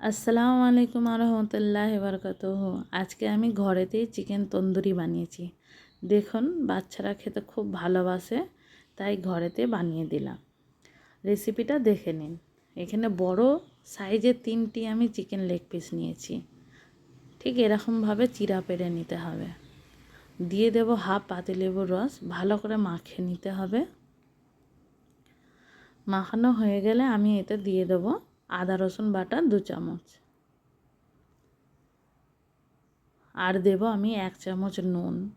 আসসালামু আলাইকুম রহমতুল্লাহ বরকত আজকে আমি ঘরেতেই চিকেন তন্দুরি বানিয়েছি। দেখুন, বাচ্চারা খেতে খুব ভালোবাসে, তাই ঘরেতে বানিয়ে দিলাম। রেসিপিটা দেখে নিন। এখানে বড় সাইজের তিনটি আমি চিকেন লেগ পিস নিয়েছি। ঠিক এরকমভাবে চিরা পেরে নিতে হবে। দিয়ে দেব হাফ পাতিলেবুর রস, ভালো করে মাখিয়ে নিতে হবে। মাখানো হয়ে গেলে আমি এতে দিয়ে দেবো আদা, রসুন বাটা, দু চামচ। আর দেব আমি এক চামচ নুন।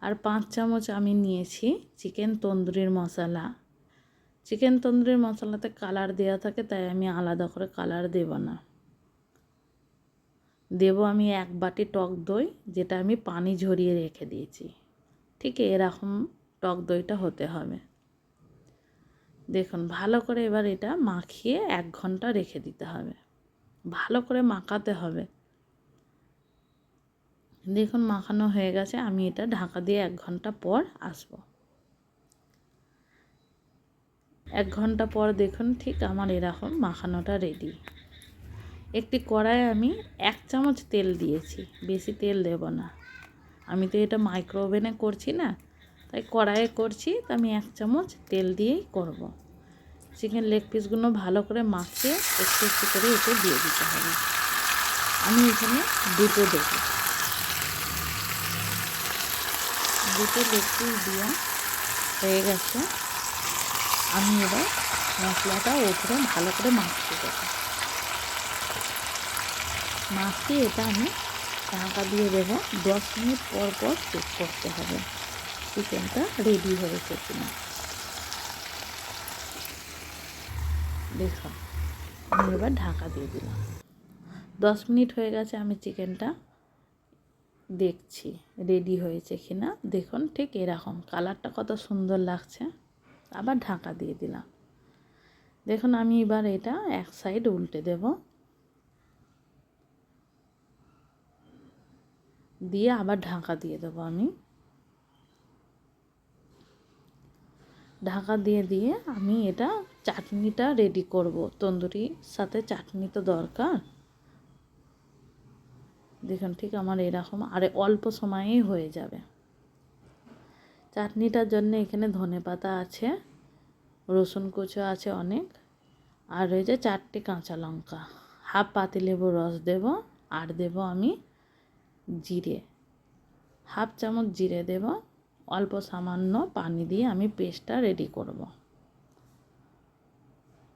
আর পাঁচ চামচ আমি নিয়েছি চিকেন তন্দুরির মশলা। চিকেন তন্দুরির মশলাতে কালার দেওয়া থাকে, তাই আমি আলাদা করে কালার দেব না। দেব আমি এক বাটি টক দই, যেটা আমি পানি ঝরিয়ে রেখে দিয়েছি। ঠিক এরকম টক দইটা হতে হবে। দেখুন, ভালো করে এবার এটা মাখিয়ে এক ঘণ্টা রেখে দিতে হবে। ভালো করে মাখাতে হবে। দেখুন, মাখানো হয়ে গেছে। আমি এটা ঢাকা দিয়ে এক ঘণ্টা পর আসব। এক ঘণ্টা পর দেখুন, ঠিক আমার এরকম মাখানোটা রেডি একটি কড়াই আমি এক চামচ তেল দিয়েছি। বেশি তেল দেব না। আমি তো এটা মাইক্রো ওভেনে করছি না। তাই কড়াইয়ে করছি, তো আমি এক চামচ তেল দিয়েই করব। চিকেন লেগ পিসগুলো ভালো করে মাখিয়ে একটু একটু করে এতে দিয়ে দিতে হবে। আমি এখানে দুটো দেবো দুটো লেগ পিস দেওয়া হয়ে গেছে। আমি এবার মশলাটা ওপরে ভালো করে মাখিয়ে দেবো। মাখিয়ে এটা আমি ঢাকা দিয়ে দেবো। দশ মিনিট পর পর চেক করতে হবে। চিকেনটা রেডি হয়েছে কিনা। দেখুন আমি এবার ঢাকা দিয়ে দিলাম। দশ মিনিট হয়ে গেছে, আমি চিকেনটা দেখছি রেডি হয়েছে কি না দেখুন ঠিক এরকম, কালারটা কত সুন্দর লাগছে। আবার ঢাকা দিয়ে দিলাম। দেখুন, আমি এবার এটা এক সাইড উল্টে দেব। দিয়ে আবার ঢাকা দিয়ে দেবো আমি। ঢাকা দিয়ে দিয়ে আমি এটা চাটনিটা রেডি করব। তন্দুরির সাথে চাটনি তো দরকার। দেখুন, ঠিক আমার এরকম আর অল্প সময়েই হয়ে যাবে। চাটনিটার জন্য এখানে ধনে পাতা আছে, রসুন কুচো আছে অনেক, আর রয়েছে চারটে কাঁচা লঙ্কা। হাফ পাতিলেবুর রস দেব, আর দেব আমি জিরে। হাফ চামচ জিরে দেব অল্প সামান্য পানি দিয়ে আমি পেস্টটা রেডি করব।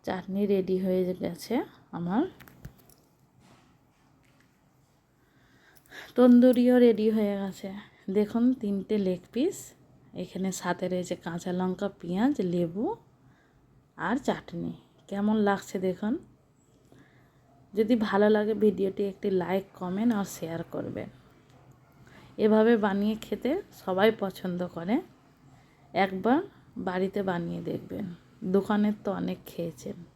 চাটনি রেডি হয়ে গেছে আমার। তন্দুরিও রেডি হয়ে গেছে। দেখুন, তিনটে লেগ পিস এখানে সাথে রয়েছে কাঁচা লঙ্কা, পেঁয়াজ, লেবু আর চাটনি। কেমন লাগছে দেখুন? যদি ভালো লাগে ভিডিওটি একটি লাইক কমেন্ট আর শেয়ার করবেন। এভাবে বানিয়ে খেতে সবাই পছন্দ করে। একবার বাড়িতে বানিয়ে দেখবেন। দোকানের তো অনেক খেয়েছেন।